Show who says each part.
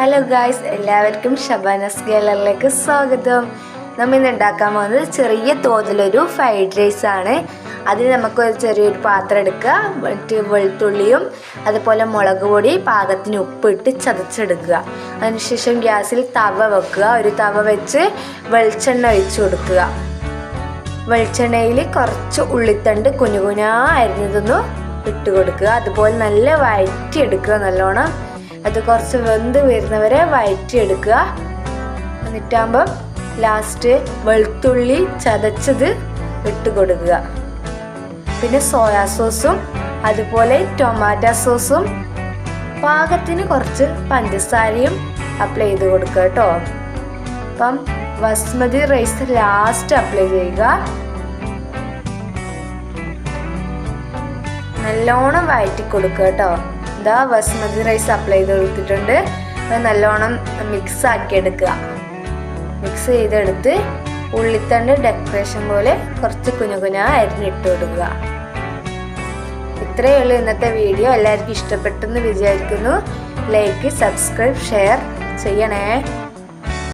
Speaker 1: Hello guys എല്ലാവർക്കും ഷബാനസ് ഗാലറിലേക്ക് സ്വാഗതം. നമ്മൾ ഇന്ന് ഉണ്ടാക്കാൻ പോകുന്നത് ചെറിയ തോതിലൊരു ഫ്രൈഡ് റൈസ് ആണ്. അതിന് നമുക്ക് ഒരു ചെറിയൊരു പാത്രം എടുക്കുക മറ്റ് വെളുത്തുള്ളിയും അതുപോലെ മുളക് പൊടി പാകത്തിന് ഉപ്പിട്ട് ചതച്ചെടുക്കുക. അതിനുശേഷം ഗ്യാസിൽ തവ വെക്കുക. ഒരു തവ വെച്ച് വെളിച്ചെണ്ണ ഒഴിച്ചു കൊടുക്കുക. വെളിച്ചെണ്ണയിൽ കുറച്ച് ഉള്ളിത്തണ്ട് കുനുകുനാ അരിഞ്ഞതൊന്ന് ഇട്ട് കൊടുക്കുക. അതുപോലെ നല്ല വഴറ്റിയെടുക്കുക നല്ലോണം. അത് കുറച്ച് വെന്ത് വരുന്നവരെ വഴറ്റിയെടുക്കുക എന്നിട്ടാകുമ്പം ലാസ്റ്റ് വെളുത്തുള്ളി ചതച്ചത് ഇട്ട് കൊടുക്കുക പിന്നെ സോയാ സോസും അതുപോലെ ടൊമാറ്റോ സോസും പാകത്തിന് കുറച്ച് പഞ്ചസാരയും അപ്ലൈ ചെയ്ത് കൊടുക്കുക കേട്ടോ അപ്പം ബസ്മതി റൈസ് ലാസ്റ്റ് അപ്ലൈ ചെയ്യുക. നല്ലോണം വഴറ്റി കൊടുക്കുക കേട്ടോ ഇതാ ബസ്മതി റൈസ് അപ്ലൈ ചെയ്ത് കൊടുത്തിട്ടുണ്ട്. അത് നല്ലോണം മിക്സ് ആക്കി എടുക്കുക. മിക്സ് ചെയ്തെടുത്ത് ഉള്ളിത്തണ്ട് ഡെക്കറേഷൻ പോലെ കുറച്ച് കുഞ്ഞു കുഞ്ഞാ അരിഞ്ഞിട്ട് കൊടുക്കുക. ഇത്രയേ ഉള്ളൂ ഇന്നത്തെ വീഡിയോ എല്ലാവർക്കും ഇഷ്ടപ്പെട്ടെന്ന് വിചാരിക്കുന്നു. ലൈക്ക് സബ്സ്ക്രൈബ് ഷെയർ ചെയ്യണേ.